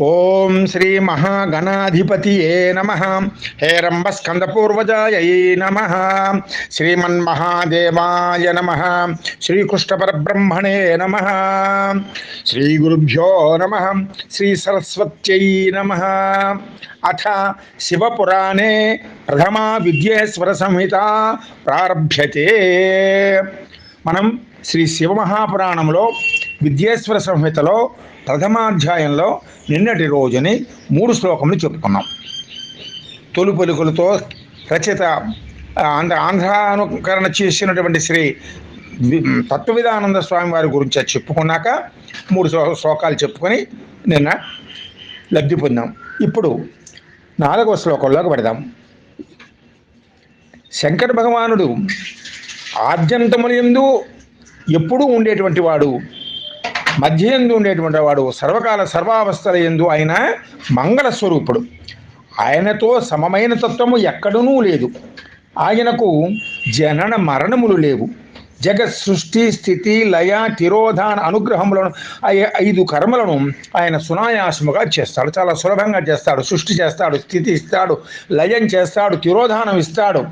ఓం శ్రీ మహాగణాధిపతియే నమ. హేరంబస్కందపూర్వజాయ నమ. శ్రీమన్మహాదేవాయ నమ. శ్రీకృష్ణపరబ్రహ్మణే నమ. శ్రీగురుభ్యో నమ. శ్రీ సరస్వత్యై నమ. అథ శివపురాణే ప్రథమా విద్యేశ్వర సంహిత ప్రారభ్యతే. మనం శ్రీ శివమహాపురాణంలో విద్యేశ్వర సంహితలో ప్రథమాధ్యాయంలో నిన్నటి రోజుని మూడు శ్లోకములు చెప్పుకున్నాం. తొలి పలుకులతో రచయిత ఆంధ్ర ఆంధ్రానుకరణ చేసినటువంటి శ్రీ తత్వవిధానంద స్వామి వారి గురించి అది చెప్పుకున్నాక మూడు శ్లో- శ్లోకాలు చెప్పుకొని నిన్న లబ్ధి పొందాం. ఇప్పుడు నాలుగవ శ్లోకంలోకి పెడదాం. శంకర భగవానుడు ఆద్యంతములందు ఎప్పుడూ ఉండేటువంటి వాడు మధ్య ఎందు ఉండేటువంటి వాడు సర్వకాల సర్వావస్థల ఎందు ఆయన మంగళ స్వరూపుడు ఆయనతో సమమైన తత్వము ఎక్కడనూ లేదు. ఆయనకు జనన మరణములు లేవు. జగత్ సృష్టి స్థితి లయ తిరోధాన అనుగ్రహములను ఐ- ఐదు కర్మలను ఆయన సునాయాసముగా చేస్తాడు. చాలా సులభంగా చేస్తాడు. సృష్టి చేస్తాడు స్థితి ఇస్తాడు లయం చేస్తాడు తిరోధానం ఇస్తాడు.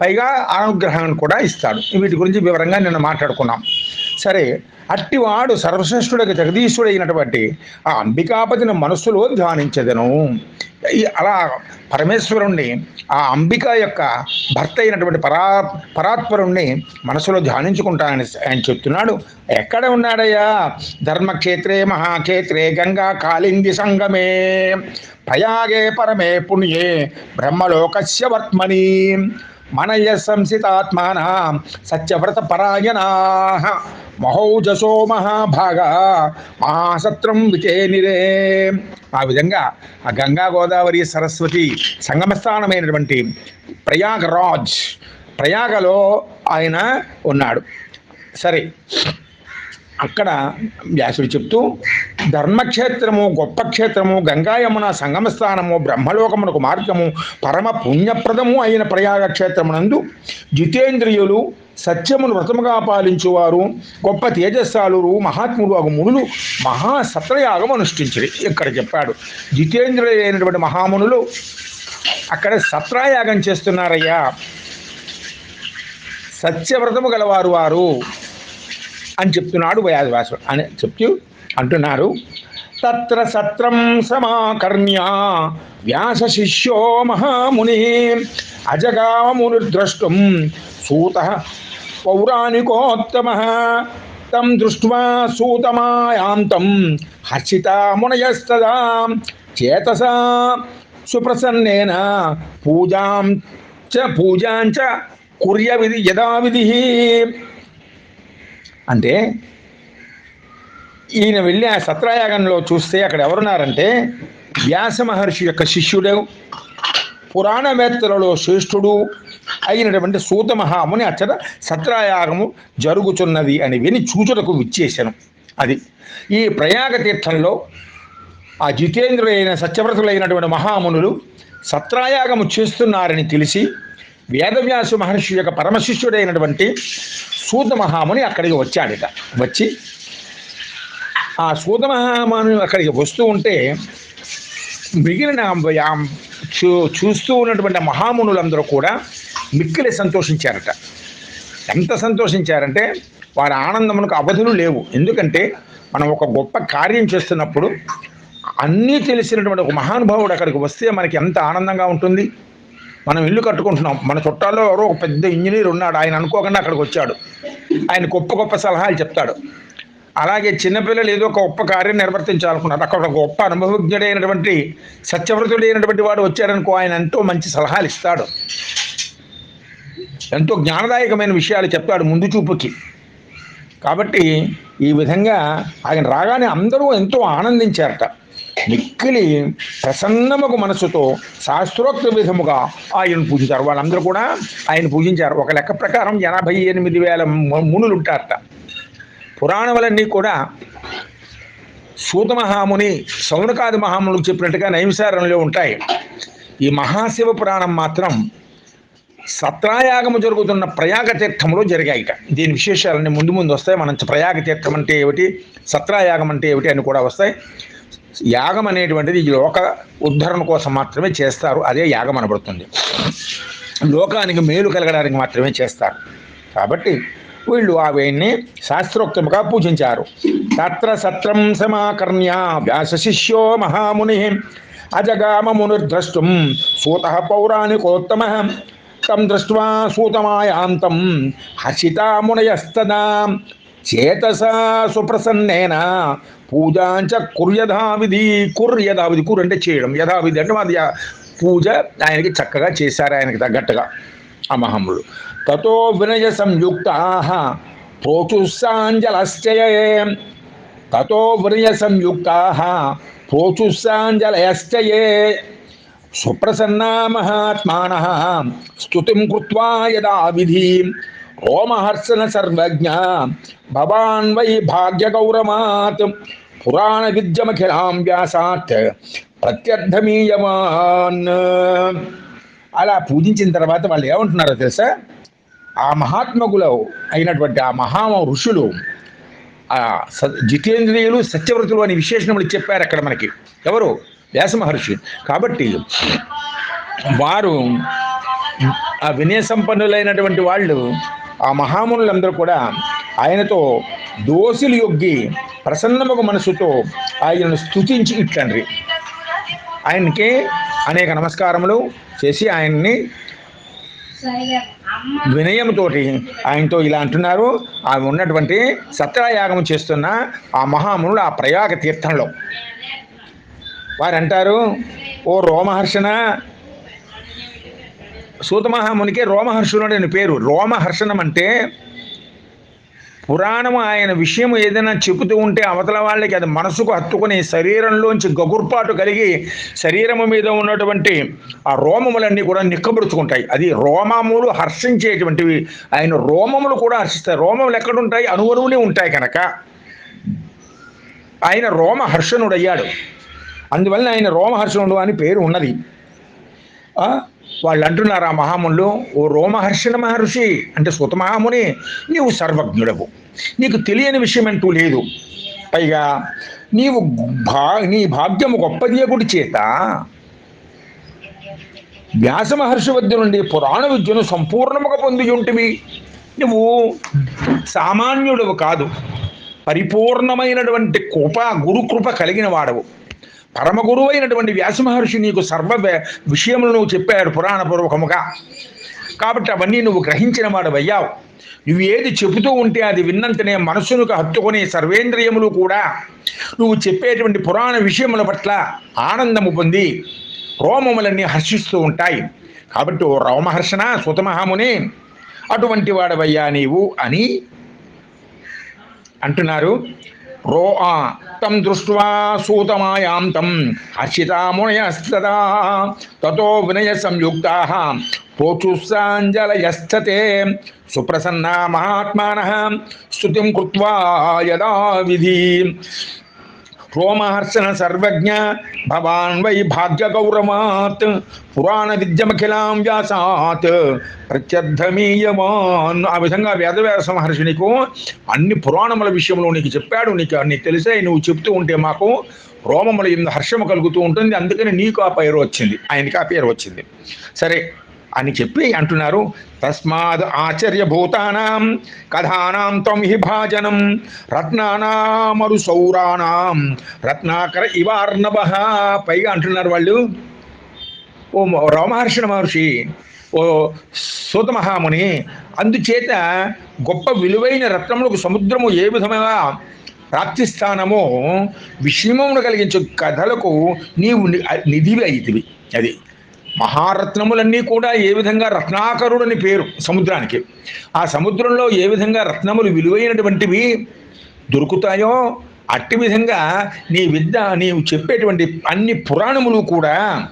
పైగా అనుగ్రహాన్ని కూడా ఇస్తాడు. వీటి గురించి వివరంగా నిన్న మాట్లాడుకున్నాం. సరే అట్టివాడు సర్వశ్రేష్ఠుడికి జగదీశుడైనటువంటి ఆ అంబికాపతిని మనస్సులో ధ్యానించదను. ఈ అలా పరమేశ్వరుణ్ణి ఆ అంబిక యొక్క భర్త అయినటువంటి పరా పరాత్పరుణ్ణి మనసులో ధ్యానించుకుంటానని ఆయన చెప్తున్నాడు. ఎక్కడ ఉన్నాడయ్యా? ధర్మక్షేత్రే మహాక్షేత్రే గంగా కాళింది సంగమే. ప్రయాగే పరమే పుణ్యే బ్రహ్మలోకస్య వర్త్మని. మనయ సంసితాత్మాన సత్యవ్రత పరాయణా మహౌజసో మహాభాగ మహాసత్రం విచేనిరే ఆ విధంగా ఆ గంగా గోదావరి సరస్వతి సంగమస్థానమైనటువంటి ప్రయాగరాజ్ ప్రయాగలో ఆయన ఉన్నాడు. సరే అక్కడ వ్యాసుడు చెప్తూ ధర్మక్షేత్రము గొప్ప క్షేత్రము గంగాయమున సంగమ స్థానము బ్రహ్మలోకమునకు మార్గము పరమ పుణ్యప్రదము అయిన ప్రయాగ క్షేత్రమునందు జితేంద్రియులు సత్యమును వ్రతముగా పాలించువారు గొప్ప తేజస్సాలురు మహాత్ములు అగు మునులు మహా సత్రయాగం ఇక్కడ చెప్పాడు. జితేంద్రియులు అయినటువంటి మహామునులు అక్కడ సత్రాయాగం చేస్తున్నారయ్యా. సత్యవ్రతము గలవారు వారు అని చెప్తున్నాడు వ్యాసవ్యాసుడు. అని చెప్తూ అంటున్నారు. తత్ర సత్రం సమాకర్ణ్య వ్యాస శిష్యో మహాముని అజగాముని ద్రష్టం సూత పౌరాణికోత్తమ తం దృష్ట్వా సూతమాయాంతం హర్షిత మునయస్తదా చేతసా సుప్రసన్నేన పూజాం చ పూజాంచ కుర్య విధి యథావిధి అంటే ఈయన వెళ్ళి ఆ సత్రయాగంలో చూస్తే అక్కడ ఎవరున్నారంటే వ్యాస మహర్షి యొక్క శిష్యుడు పురాణవేత్తలలో శ్రేష్ఠుడు అయినటువంటి సూత మహాముని అచ్చట సత్రయాగము జరుగుతున్నది అని విని చూచుటకు విచ్చేశాను. అది ఈ ప్రయాగ తీర్థంలో ఆ జితేంద్రులైన సత్యవ్రతులైనటువంటి మహామునులు సత్రాయాగము చేస్తున్నారని తెలిసి వేదవ్యాసు మహర్షి యొక్క పరమశిష్యుడైనటువంటి సూత మహాముని అక్కడికి వచ్చాడట. వచ్చి ఆ సూత మహాముని అక్కడికి వస్తూ ఉంటే మిగిలిన చూ చూస్తూ ఉన్నటువంటి మహామునులందరూ కూడా మిక్కిలి సంతోషించారట. ఎంత సంతోషించారంటే వారి ఆనందమునకు అవధులు లేవు. ఎందుకంటే మనం ఒక గొప్ప కార్యం చేస్తున్నప్పుడు అన్నీ తెలిసినటువంటి ఒక మహానుభావుడు అక్కడికి వస్తే మనకి ఎంత ఆనందంగా ఉంటుంది. మనం ఇల్లు కట్టుకుంటున్నాం. మన చుట్టాల్లో ఎవరో ఒక పెద్ద ఇంజనీర్ ఉన్నాడు. ఆయన అనుకోకుండా అక్కడికి వచ్చాడు. ఆయన గొప్ప గొప్ప సలహాలు చెప్తాడు. అలాగే చిన్నపిల్లలు ఏదో ఒక గొప్ప కార్యం నిర్వర్తించాలనుకున్నారు. అక్కడ ఒక గొప్ప అనుభవజ్ఞుడైనటువంటి సత్యవ్రతుడైనటువంటి వాడు వచ్చాడనుకో ఆయన ఎంతో మంచి సలహాలు ఇస్తాడు. ఎంతో జ్ఞానదాయకమైన విషయాలు చెప్తాడు ముందు చూపుకి. కాబట్టి ఈ విధంగా ఆయన రాగానే అందరూ ఎంతో ఆనందించారట. మిక్కిలి ప్రసన్నముకు మనసుతో శాస్త్రోక్త విధముగా ఆయన పూజించారు. వాళ్ళందరూ కూడా ఆయన పూజించారు. ఒక లెక్క ప్రకారం ఎనభై ఎనిమిది వేల మునులు ఉంటారట. పురాణములన్నీ కూడా సూత మహాముని సౌనకాది మహామునులకు చెప్పినట్టుగా నైమిసారంలో ఉంటాయి. ఈ మహాశివ పురాణం మాత్రం సత్రాయాగము జరుగుతున్న ప్రయాగ తీర్థంలో జరిగాయిట. దీని విశేషాలన్నీ ముందు ముందు వస్తాయి. మనం ప్రయాగ తీర్థం అంటే ఏమిటి సత్రాయాగం అంటే ఏమిటి అని కూడా వస్తాయి. యాగం అనేటువంటిది ఈ లోక ఉద్ధరణ కోసం మాత్రమే చేస్తారు. అదే యాగం అనబడుతుంది. లోకానికి మేలు కలగడానికి మాత్రమే చేస్తారు. కాబట్టి వీళ్ళు ఆ వేణ్ణి శాస్త్రోక్తముగా పూజించారు. తత్ర సత్రం సమాకర్ణ్య వ్యాస శిష్యో మహాముని అజగామమునిర్ద్రష్టుం సూత పౌరాణికోత్తమ. తం దృష్ట్వా సూతమాయాంతం హర్షితా మునయస్తదా. చేతసా సుప్రసన్నేన పూజాంచ కుర్యధావిధి కుర్ యథావిధి కుర్ అంటే చేయడం. యథావిధి అంటే పూజ ఆయనకి చక్కగా చేశారు ఆయనకి తగ్గట్టుగా. ఆ మహమ్ములు తతో వినయ సంయుక్త ప్రోచుస్సాంజలశ్చయే తతో వినయ సంయుక్త ప్రోచుస్సాంజలయశ్చయే సుప్రసన్నా మహాత్మాన స్తుతిం కృత్వా యదా విధి రోమహర్షణ సర్వజ్ఞ భవాన్ వై భాగ్యగౌరమాత్ పురాణ విద్యమఖిలాం వ్యాసాత్ ప్రత్యర్థమీయమాన్ అలా పూజించిన తర్వాత వాళ్ళు ఏమంటున్నారో తెలుసా? ఆ మహాత్మకులు అయినటువంటి ఆ మహా ఋషులు ఆ స జితేంద్రియులు సత్యవ్రతులు అని విశేషణములు చెప్పారు అక్కడ మనకి. ఎవరు? వ్యాస మహర్షి. కాబట్టి వారు ఆ వినయ సంపన్నులైనటువంటి వాళ్ళు ఆ మహామునులందరూ కూడా ఆయనతో దోషులు యొగ్గి ప్రసన్నముగ మనసుతో ఆయనను స్తుతించి ఇట్లండ్రి. ఆయనకి అనేక నమస్కారములు చేసి ఆయన్ని వినయంతోటి ఆయనతో ఇలా అంటున్నారు. ఆమె ఉన్నటువంటి సత్రయాగం చేస్తున్న ఆ మహామునుడు ఆ ప్రయాగ తీర్థంలో. వారు అంటారు ఓ రోమహర్షణ సూతమహామునికి రోమహర్షుడు అని పేరు. రోమహర్షణం అంటే పురాణం ఆయన విషయం ఏదైనా చెబుతూ ఉంటే అవతల వాళ్ళకి అది మనసుకు హత్తుకుని శరీరంలోంచి గగుర్పాటు కలిగి శరీరము మీద ఉన్నటువంటి ఆ రోమములన్నీ కూడా నిక్కబడుచుకుంటాయి అది రోమములు హర్షించేటువంటివి. ఆయన రోమములు కూడా హర్షిస్తాయి. రోమములు ఎక్కడుంటాయి? అణువణువునే ఉంటాయి కనుక. ఆయన రోమ హర్షణుడయ్యాడు. అందువల్ల ఆయన రోమహర్షణుడు అని పేరు ఉన్నది. వాళ్ళు అంటున్నారు ఆ మహాములు ఓ రోమహర్షణ మహర్షి అంటే సుత మహాముని నీవు సర్వజ్ఞుడవు. నీకు తెలియని విషయం అంటూ లేదు. పైగా నీవు భా నీ భాగ్యము గొప్పదియకుడి చేత వ్యాస మహర్షి వద్ద నుండి పురాణ విద్యను సంపూర్ణముగా పొందియుంటివి. నువ్వు సామాన్యుడవు కాదు. పరిపూర్ణమైనటువంటి కృప గురుకృప కలిగిన వాడవు. పరమ గురువు అయినటువంటి వ్యాస మహర్షి నీకు సర్వ విషయములు నువ్వు చెప్పాడు పురాణపూర్వకముగా. కాబట్టి అవన్నీ నువ్వు గ్రహించిన వాడవయ్యావు నువ్వు ఏది చెబుతూ ఉంటే అది విన్నంతనే మనస్సును హత్తుకునే సర్వేంద్రియములు కూడా నువ్వు చెప్పేటువంటి పురాణ విషయముల పట్ల ఆనందము పొంది రోమములన్నీ హర్షిస్తూ ఉంటాయి. కాబట్టి ఓ రోమహర్షణ సుతమహాముని అటువంటి వాడవయ్యా నీవు అని అంటున్నారు. రో तम दृष्ट्वा सूतमायां तम। हर्षिता मुनयस्तदा ततो विनय विनयसंयुक्ताः। प्रोचुस्साञ्जलयस्थते सुप्रसन्ना महात्मानः। स्तुतिं कृत्वा यदा विधि। రోమహర్షణ సర్వజ్ఞ భవాన్ వై భాగ్య గౌరవాత్ పురాణ విద్యమఖిలాం వ్యాసాత్ ప్రత్యర్థమీయమాన్ ఆ విధంగా వేదవ్యాస మహర్షి నీకు అన్ని పురాణముల విషయంలో నీకు చెప్పాడు. నీకు అన్ని తెలిసే నువ్వు చెప్తూ ఉంటే మాకు రోమముల ఎందు హర్షము కలుగుతూ ఉంటుంది. అందుకని నీకు ఆ పేరు వచ్చింది. ఆయనకి ఆ పేరు వచ్చింది. సరే అని చెప్పి అంటున్నారు. తస్మాద్ ఆశ్చర్యభూతానాం కథానాం త్వం హి భాజనం రత్నానామరు సౌరాణం రత్నాకర ఇవార్ణవ. పైగా అంటున్నారు వాళ్ళు ఓ రామహర్షణ మహర్షి ఓ సూత మహాముని అందుచేత గొప్ప విలువైన రత్నములకు సముద్రము ఏ విధముగా ప్రాప్తిస్థానమో విషమమును కలిగించే కథలకు నీవు ని- నిధివి అయితివి. అది మహారత్నములన్నీ కూడా ఏ విధంగా రత్నాకరుడని పేరు సముద్రానికి. ఆ సముద్రంలో ఏ విధంగా రత్నములు విలువైనటువంటివి దొరుకుతాయో అట్టి విధంగా నీ విద్య నీవు చెప్పేటువంటి అన్ని పురాణములు కూడా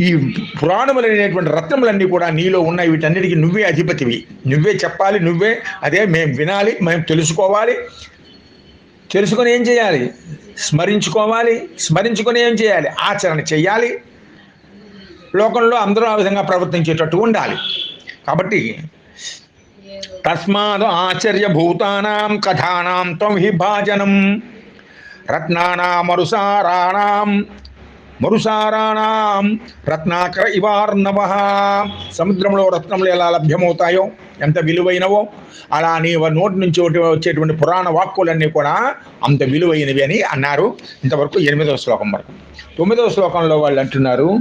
ఈ పురాణములు అనేటువంటి రత్నములన్నీ కూడా నీలో ఉన్నాయి. వీటన్నిటికీ నువ్వే అధిపతివి. నువ్వే చెప్పాలి నువ్వే అదే మేము వినాలి మేము తెలుసుకోవాలి. తెలుసుకొని ఏం చేయాలి? స్మరించుకోవాలి స్మరించుకొని ఏం చేయాలి? ఆచరణ చేయాలి లోకంలో అందరూ ఆ విధంగా ప్రవర్తించేటట్టు ఉండాలి. కాబట్టి తస్మాదు ఆశ్చర్యభూతానాం కథానాం త్వం హి భాజనం. రత్నానామరుసారాణం మరుసారాణం. రత్నాకర ఇవార్ణవ. సముద్రంలో రత్నములు ఎలా లభ్యమవుతాయో ఎంత విలువైనవో అలా నీ నోటి నుంచి ఒకటి వచ్చేటువంటి పురాణ వాక్కులన్నీ కూడా అంత విలువైనవి అని అన్నారు. ఇంతవరకు ఎనిమిదవ శ్లోకం వరకు. తొమ్మిదవ శ్లోకంలో వాళ్ళు అంటున్నారు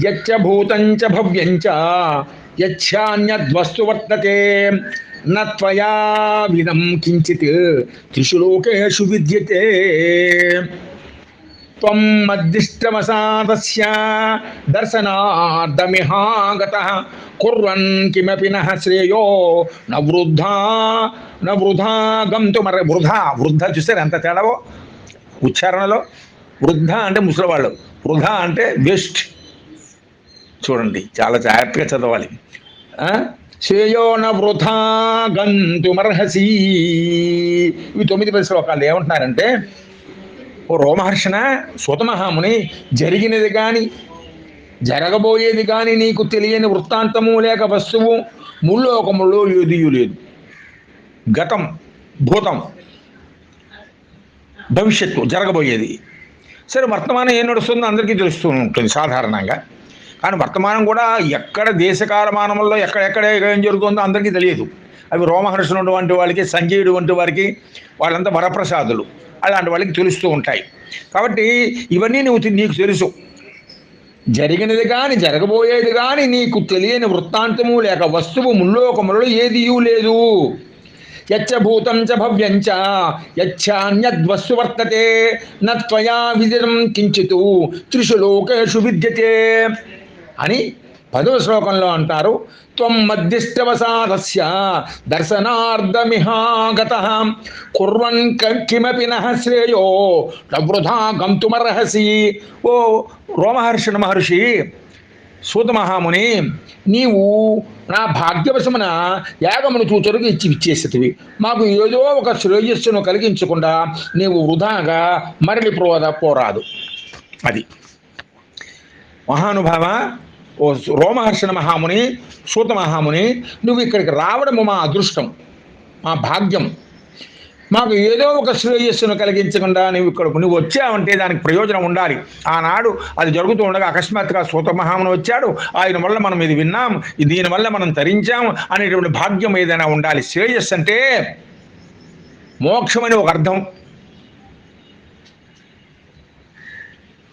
యచ్చ భూతంచ భవ్యంచ యచ్చాన్యద్వస్తు వర్తతే నత్వయా విదం కించిత్ త్రిషు లోకేషు విద్యతే. త్వం మద్దిష్టమసాదస్య దర్శనార్థమిహాగత కుర్వన్ కిమపి నః శ్రేయో. న వృద్ధా న వృధా గంతుమర వృధా వృద్ధ చూసారు ఎంత తేడావో? ఉచ్చారణలో వృద్ధ అంటే ముసలివాళ్ళు వృధా అంటే వెస్ట్. చూడండి చాలా జాగ్రత్తగా చదవాలి. శ్రేయోన వృథా గంతుమర్హసి. ఇవి తొమ్మిది పది శ్లోకాలు ఏమంటున్నారంటే ఓ రోమహర్షణ సుతమహాముని జరిగినది కానీ జరగబోయేది కానీ నీకు తెలియని వృత్తాంతము లేక వస్తువు ముల్లోకములో ఏదియు లేదు. గతం భూతం భవిష్యత్తు జరగబోయేది. సరే వర్తమానం ఏం నడుస్తుందో అందరికీ తెలుస్తూ ఉంటుంది సాధారణంగా. కానీ వర్తమానం కూడా ఎక్కడ దేశకాలమానంలో ఎక్కడెక్కడ ఏం జరుగుతుందో అందరికీ తెలియదు. అవి రోమహర్షణుడు వంటి వాళ్ళకి సంజయుడు వంటి వారికి వాళ్ళంతా వరప్రసాదులు. అలాంటి వాళ్ళకి తెలుస్తూ ఉంటాయి. కాబట్టి ఇవన్నీ నువ్వు నీకు తెలుసు. జరిగినది కానీ జరగబోయేది కానీ నీకు తెలియని వృత్తాంతము లేక వస్తువు ముల్లోకములలో ఏదియూ లేదు. యచ్చభూతం చ భవ్యం చ యచ్చాన్యద్వస్తు వర్తతే నత్వయా విదిరం కించితు త్రిషు లోకేషు విద్యతే. అని పదవ శ్లోకంలో అంటారు. త్వం మధ్యష్టవసాదస్య దర్శనార్థమిహాగత. కుర్వన్ క- కిమపి నః శ్రేయో నవృధా గంతుమర్హసి. ఓ రోమహర్షణ మహర్షి సూత మహాముని నీవు నా భాగ్యవశమున యాగమును చూచరుకు ఇచ్చి ఇచ్చేసేటివి మాకు ఏదో ఒక శ్రేయస్సును కలిగించకుండా నీవు వృధాగా మరలి పోద పోరాదు. అది. మహానుభావ ఓ రోమహర్షణ మహాముని సూత మహాముని నువ్వు ఇక్కడికి రావడము మా అదృష్టం మా భాగ్యం. మాకు ఏదో ఒక శ్రేయస్సును కలిగించకుండా నువ్వు ఇక్కడ నువ్వు వచ్చావంటే దానికి ప్రయోజనం ఉండాలి. ఆనాడు అది జరుగుతూ ఉండగా అకస్మాత్తుగా సూత మహాముని వచ్చాడు. ఆయన వల్ల మనం ఇది విన్నాం దీనివల్ల మనం తరించాం అనేటువంటి భాగ్యం ఏదైనా ఉండాలి. శ్రేయస్సు అంటే మోక్షమని ఒక అర్థం.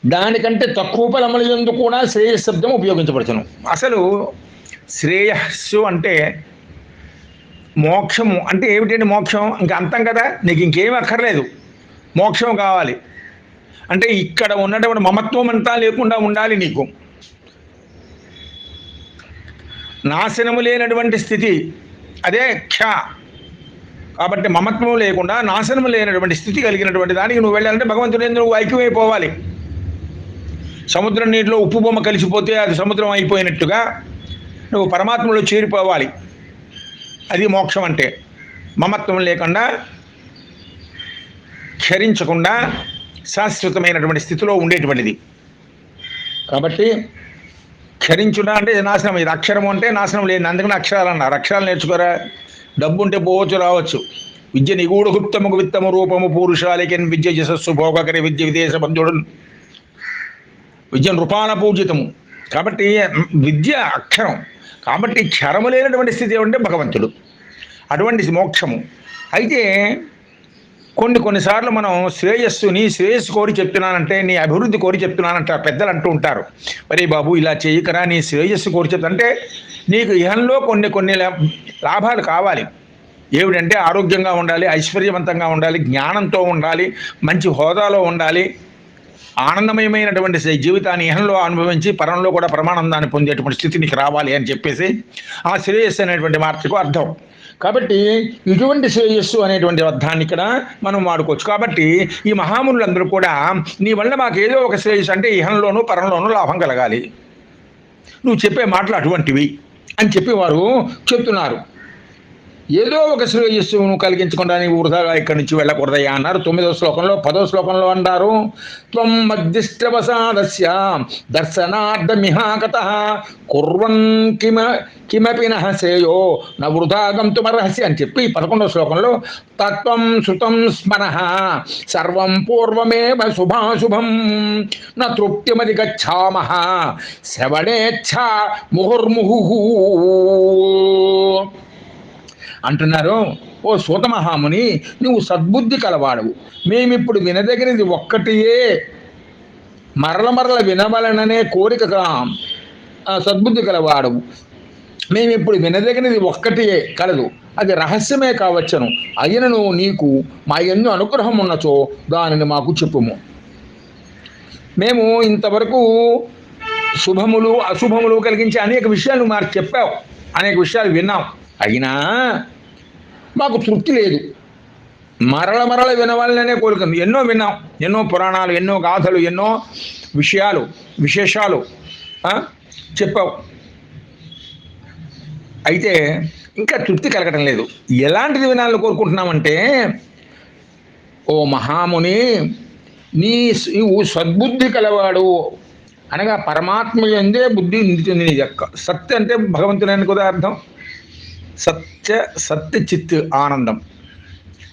దానికంటే తక్కువ ఫలముల ఎందు కూడా శ్రేయస్ శబ్దం ఉపయోగించబడుతును అసలు శ్రేయస్సు అంటే మోక్షము అంటే ఏమిటండి మోక్షం? ఇంకా అంతం కదా? నీకు ఇంకేం అక్కర్లేదు. మోక్షం కావాలి. అంటే ఇక్కడ ఉన్నటువంటి మమత్వం అంతా లేకుండా ఉండాలి నీకు. నాశనము లేనటువంటి స్థితి అదే క్ష కాబట్టి మమత్వం లేకుండా నాశనము లేనటువంటి స్థితి కలిగినటువంటి దానికి నువ్వు వెళ్ళాలంటే భగవంతుడు నువ్వు ఐక్యమైపోవాలి? సముద్రం నీటిలో ఉప్పు బొమ్మ కలిసిపోతే అది సముద్రం అయిపోయినట్టుగా నువ్వు పరమాత్మలో చేరిపోవాలి. అది మోక్షం అంటే. మమత్వం లేకుండా క్షరించకుండా శాశ్వతమైనటువంటి స్థితిలో ఉండేటువంటిది. కాబట్టి క్షరించుట అంటే నాశనం ఇది అక్షరం అంటే నాశనం లేదు. అందుకని అక్షరాలు అన్నారు. అక్షరాలు నేర్చుకోరా? డబ్బు ఉంటే పోవచ్చు రావచ్చు. విద్య నిగూఢ గుప్తము విత్తము రూపము పూరుషాలికన్ విద్య యశస్సు భోగకరి విద్య విదేశ బంధుడు విద్య నృపాన పూజితము. కాబట్టి విద్య అక్షరం. కాబట్టి క్షరము లేనటువంటి స్థితి ఏమంటే భగవంతుడు. అటువంటి మోక్షము. అయితే కొన్ని కొన్నిసార్లు మనం శ్రేయస్సు నీ శ్రేయస్సు కోరి చెప్తున్నానంటే నీ అభివృద్ధి కోరి చెప్తున్నానంట పెద్దలు అంటూ ఉంటారు. అరే బాబు ఇలా చేయకరా నీ శ్రేయస్సు కోరి చెప్తానంటే నీకు ఇహంలో కొన్ని కొన్ని లాభాలు కావాలి. ఏమిటంటే ఆరోగ్యంగా ఉండాలి ఐశ్వర్యవంతంగా ఉండాలి జ్ఞానంతో ఉండాలి మంచి హోదాలో ఉండాలి ఆనందమయమైనటువంటి జీవితాన్ని ఇహంలో అనుభవించి పరంలో కూడా పరమానందాన్ని పొందేటువంటి స్థితి నీకు రావాలి అని చెప్పేసి ఆ శ్రేయస్సు అనేటువంటి మార్చకు అర్థం. కాబట్టి ఇటువంటి శ్రేయస్సు అనేటువంటి అర్థాన్ని ఇక్కడ మనం వాడుకోవచ్చు. కాబట్టి ఈ మహామునులందరూ కూడా నీ వల్ల మాకు ఏదో ఒక శ్రేయస్సు అంటే ఇహంలోనూ పరంలోనూ లాభం కలగాలి. నువ్వు చెప్పే మాటలు అటువంటివి అని చెప్పి వారు చెప్తున్నారు. ఏదో ఒక శ్రేయస్సును కలిగించకుండా నీవు వృధాగా ఇక్కడి నుంచి వెళ్ళకూడదయ్యా అన్నారు. తొమ్మిదవ శ్లోకంలో పదో శ్లోకంలో అన్నారు త్వం మధ్యష్టవసాదస్య దర్శనార్థమిహాగత. కుర్వన్ కిమ కిమపి నహసేయో నా న తుమర్హసి అని చెప్పి పదకొండవ శ్లోకంలో తత్వం శృతం స్మర సర్వం పూర్వమేవ శుభాశుభం నా తృప్తిమది గచ్చామః శవణేచ్ఛ ముహుర్ముహు అంటున్నారు ఓ సూతమహాముని నువ్వు సద్బుద్ధి కలవాడవు. మేమిప్పుడు వినదగినది ఒక్కటియే. మరల మరల వినవలననే కోరికగా సద్బుద్ధి కలవాడవు. మేమిప్పుడు వినదగినది ఒక్కటియే కలదు. అది రహస్యమే కావచ్చును. అయినను నీకు మా ఎన్నో అనుగ్రహం ఉన్నచో దానిని మాకు చెప్పుము. మేము ఇంతవరకు శుభములు అశుభములు కలిగించే అనేక విషయాలు మాకు చెప్పావు. అనేక విషయాలు విన్నాం. అయినా మాకు తృప్తి లేదు. మరల మరల వినవాలనే కోరుకుంది ఎన్నో విన్నాం. ఎన్నో పురాణాలు ఎన్నో గాథలు ఎన్నో విషయాలు విశేషాలు చెప్పావు. అయితే ఇంకా తృప్తి కలగడం లేదు. ఎలాంటిది వినాలని కోరుకుంటున్నామంటే ఓ మహాముని నీ నీవు సద్బుద్ధి కలవాడు అనగా పరమాత్మ ఎందే బుద్ధి నిండుతుంది నీ యొక్క సత్య అంటే భగవంతుని కూడా అర్థం. సత్య సత్య చిత్ ఆనందం.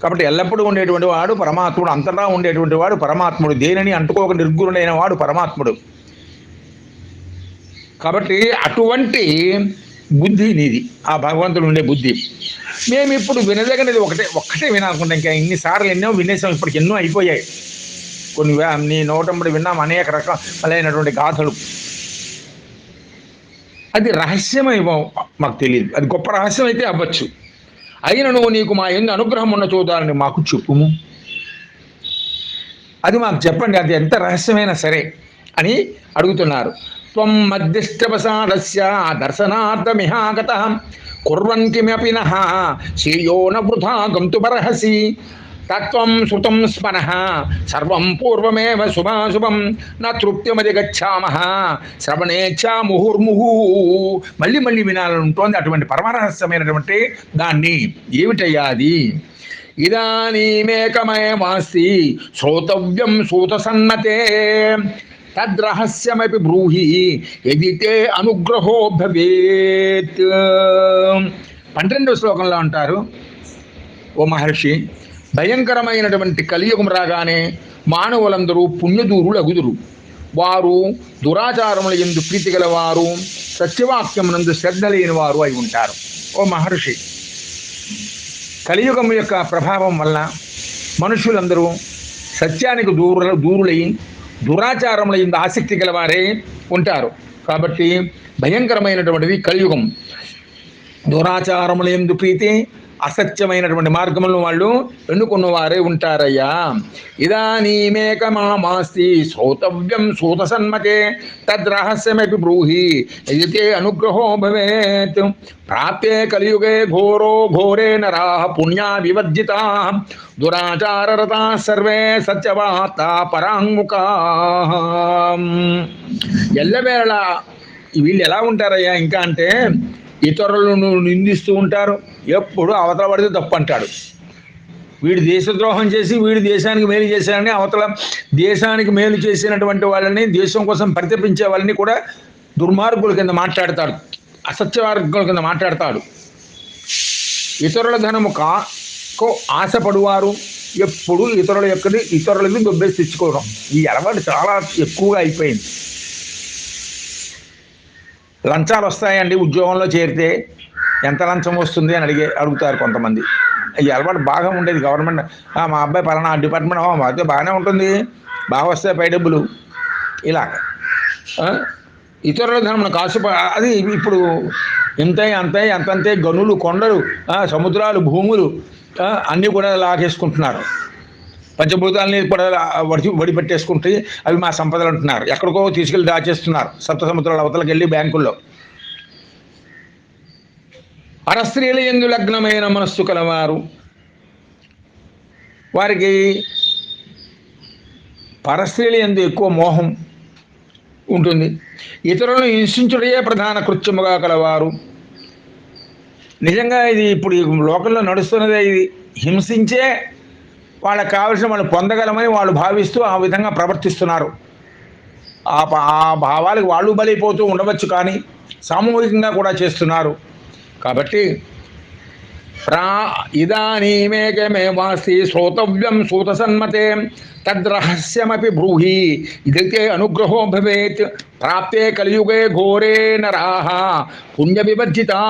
కాబట్టి ఎల్లప్పుడూ ఉండేటువంటి వాడు పరమాత్ముడు అంతటా ఉండేటువంటి వాడు పరమాత్ముడు. దేనిని అంటుకోక నిర్గుణుడైన వాడు పరమాత్ముడు. కాబట్టి అటువంటి బుద్ధి నీది ఆ భగవంతుడు ఉండే బుద్ధి. మేము ఇప్పుడు వినదగినది ఒకటే ఒక్కటే వినాలనుకుంటాం ఇంకా ఇన్నిసార్లు ఎన్నో వినేసాం ఇప్పటికి ఎన్నో అయిపోయాయి. కొన్ని నీ నోటంబడి విన్నాం అనేక రకాలైనటువంటి గాథలు. అది రహస్యమేమో మాకు తెలియదు. అది గొప్ప రహస్యం అయితే అవ్వచ్చు అయినను నీకు మా ఎందు అనుగ్రహం ఉన్న చూడాలని మాకు చెప్పుము అది మాకు చెప్పండి అది ఎంత రహస్యమైనా సరే అని అడుగుతున్నారు. త్వం మధ్యస్థవసాదస్య దర్శనార్థమిహాగత. కుర్వన్ కిమపి నహ శ్రేయో నృథా గంతుమర్హసి తత్వం శృతం స్మర. సర్వం పూర్వమేవ శుభాశుభం. నా తృప్తిమది గచ్చామ. శ్రవణేచ్ఛా ముహుర్ముహు మళ్ళీ మళ్ళీ వినాలనుంటోంది అటువంటి పరమరహస్యమైనటువంటి దాన్ని. ఏమిటయ్యా అది? ఇదానీమేకమయమాస్తి శ్రోతవ్యం సూతసన్నతే తద్రహస్యమపి బ్రూహి ఎది తే అనుగ్రహో భవేత్ పన్నెండవ శ్లోకంలో అంటారు. ఓ మహర్షి భయంకరమైనటువంటి కలియుగం రాగానే మానవులందరూ పుణ్యదూరులు అగుదురు వారు దురాచారముల ఎందు ప్రీతి గలవారు సత్యవాక్యమునందు శ్రద్ధ లేని వారు అయి ఉంటారు. ఓ మహర్షి కలియుగం యొక్క ప్రభావం వల్ల మనుషులందరూ సత్యానికి దూర దూరులై దురాచారముల ఎందు ఆసక్తి గలవారే ఉంటారు. కాబట్టి భయంకరమైనటువంటిది కలియుగం. దురాచారముల ఎందు ప్రీతి అసత్యమైనటువంటి మార్గములను వాళ్ళు ఎన్నుకున్న వారే ఉంటారయ్యా. ఇదానీమేకమామాస్తి శ్రోతవ్యం సూత సన్మతే తద్రహస్యమపి బ్రూహి. ఎదితే అనుగ్రహో భవేత్. ప్రాప్తే కలియుగే ఘోరో ఘోరే నరా పుణ్యా వివర్జిత. దురాచారరతా సర్వే సత్యవార్త పరాంగుకా ఎల్లవేళ వీళ్ళు ఎలా ఉంటారయ్యా ఇంకా అంటే ఇతరులను నిందిస్తూ ఉంటారు. ఎప్పుడు అవతల పడితే తప్పు అంటాడు వీడు దేశద్రోహం చేసి వీడు దేశానికి మేలు చేశాడని అవతల దేశానికి మేలు చేసినటువంటి వాళ్ళని దేశం కోసం పరితపించే వాళ్ళని కూడా దుర్మార్గుల కింద మాట్లాడతాడు. అసత్యవార్గుల కింద మాట్లాడతాడు. ఇతరుల ధనము కాకో ఆశపడువారు ఎప్పుడు ఇతరుల యొక్కది ఇతరులది దొబ్బేసి తెచ్చుకోవడం ఈ అలవాటు చాలా ఎక్కువగా అయిపోయింది. లంచాలు వస్తాయండి ఉద్యోగంలో చేరితే ఎంత లంచం వస్తుంది అని అడిగే అడుగుతారు కొంతమంది. ఈ అలవాటు బాగా ఉండేది గవర్నమెంట్. మా అబ్బాయి పలానా డిపార్ట్మెంట్ అయితే బాగానే ఉంటుంది. బాగా వస్తాయి పై డబ్బులు. ఇలా ఇతరుల ధనం కాసు అది ఇప్పుడు ఇంత అంతే అంతంతే గనులు కొండలు సముద్రాలు భూములు అన్నీ కూడా లాగేసుకుంటున్నారు. పంచభూతాలని కూడా వడి వడిపెట్టేసుకుంటే అవి మా సంపదలు అంటున్నారు. ఎక్కడికో తీసుకెళ్ళి దాచేస్తున్నారు. సప్త సముద్రాల అవతలకి వెళ్ళి బ్యాంకుల్లో. అరస్త్రీల ఎందు లగ్నమైన మనస్సు కలవారు. వారికి పరస్త్రీల ఎందు ఎక్కువ మోహం ఉంటుంది. ఇతరులను హింసించుడే ప్రధాన కృత్యముగా కలవారు. నిజంగా ఇది ఇప్పుడు లోకంలో నడుస్తున్నదే ఇది. హింసించే వాళ్ళకి కావలసిన వాళ్ళు పొందగలమని వాళ్ళు భావిస్తూ ఆ విధంగా ప్రవర్తిస్తున్నారు. ఆ ఆ భావాలకు వాళ్ళు బలైపోతూ ఉండవచ్చు కానీ సామూహికంగా కూడా చేస్తున్నారు. కాబట్టి ప్రా ఇదానీమేకమేవాస్తి శ్రోతవ్యం సూతసన్మతే తద్రహస్యమపి బ్రూహి ఇదైతే అనుగ్రహో భవేత్ ప్రాప్తే కలియుగే ఘోరే నరాః పుణ్యవివర్జితా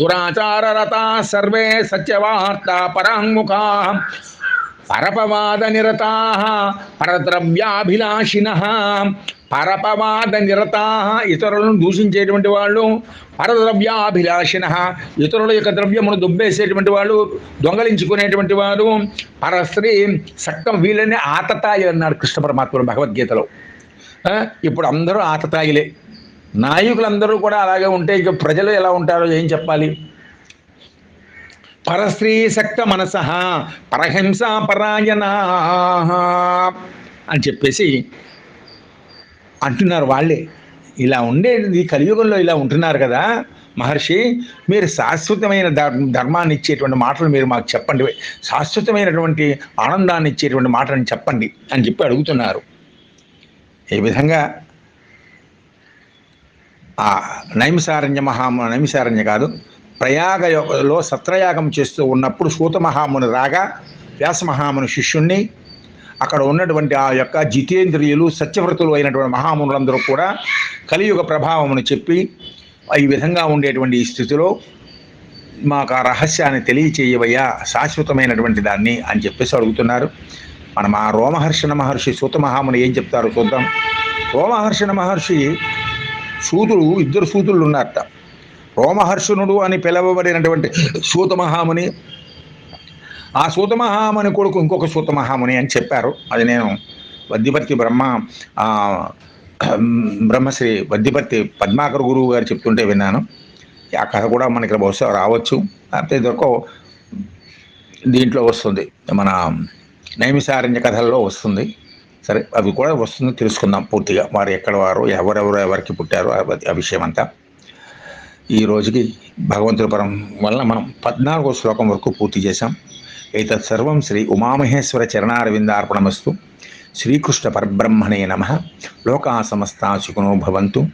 దురాచారరతా సర్వే సత్యవార్తా పరాంగుఖా పరపవాద నిరతా పరద్రవ్యాభిలాషిన. పరపవాద నిరతా ఇతరులను దూషించేటువంటి వాళ్ళు పరద్రవ్యాభిలాషిన. ఇతరుల యొక్క ద్రవ్యమును దుబ్బేసేటువంటి వాళ్ళు దొంగలించుకునేటువంటి వారు పరశ్రీ సక్తం వీళ్ళని ఆతతాయి అన్నాడు కృష్ణ పరమాత్ముడు భగవద్గీతలో. ఇప్పుడు అందరూ ఆతతాయిలే. నాయకులందరూ కూడా అలాగే ఉంటే ఇక ప్రజలు ఎలా ఉంటారో ఏం చెప్పాలి? పరస్త్రీ సక్త మనస పరహింస పరాయణ అని చెప్పేసి అంటున్నారు వాళ్ళే. ఇలా ఉండేది కలియుగంలో ఇలా ఉంటున్నారు కదా మహర్షి మీరు శాశ్వతమైన ధర్మాన్ని ఇచ్చేటువంటి మాటలు మీరు మాకు చెప్పండి. శాశ్వతమైనటువంటి ఆనందాన్ని ఇచ్చేటువంటి మాటలను చెప్పండి అని చెప్పి అడుగుతున్నారు. ఈ విధంగా? ఆ నైమిసారణ్య మహా నైమిసారణ్య కాదు ప్రయాగలో సత్రయాగం చేస్తూ ఉన్నప్పుడు సూత మహాముని రాగా వ్యాస మహాముని శిష్యుణ్ణి అక్కడ ఉన్నటువంటి ఆ యొక్క జితేంద్రియులు సత్యవ్రతులు అయినటువంటి మహామునులందరూ కూడా కలియుగ ప్రభావమును చెప్పి ఈ విధంగా ఉండేటువంటి ఈ స్థితిలో మాకు ఆ రహస్యాన్ని తెలియచేయవయ్యా శాశ్వతమైనటువంటి దాన్ని అని చెప్పేసి అడుగుతున్నారు. మనం ఆ రోమహర్షణ మహర్షి సూత మహాముని ఏం చెప్తారో చూద్దాం. రోమహర్షణ మహర్షి సూతులు ఇద్దరు సూతులు ఉన్నారట. రోమహర్షణుడు అని పిలవబడినటువంటి సూతమహాముని. ఆ సూతమహాముని కొడుకు ఇంకొక సూతమహాముని అని చెప్పారు. అది నేను వద్దిపర్తి బ్రహ్మ బ్రహ్మశ్రీ వద్దిపర్తి పద్మాకర్ గురువు గారు చెప్తుంటే విన్నాను. ఆ కథ కూడా మనకి బహుశా రావచ్చు. లేకపోతే ఇదొక దీంట్లో వస్తుంది. మన నైమిసారణ్య కథల్లో వస్తుంది. సరే అవి కూడా వస్తుంది తెలుసుకుందాం పూర్తిగా. వారు ఎక్కడ వారు ఎవరెవరు ఎవరికి పుట్టారు ఆ విషయం అంతా ఈ రోజుకి భగవంతుడి పరం వలన మనం పద్నాలుగో శ్లోకం వరకు పూర్తి చేశాం. ఏతత్ సర్వం శ్రీ ఉమామహేశ్వర చరణారవిందార్పణమస్తు. శ్రీకృష్ణ పరబ్రహ్మణే నమ. లోకా సమస్తా సుఖనో భవంతు.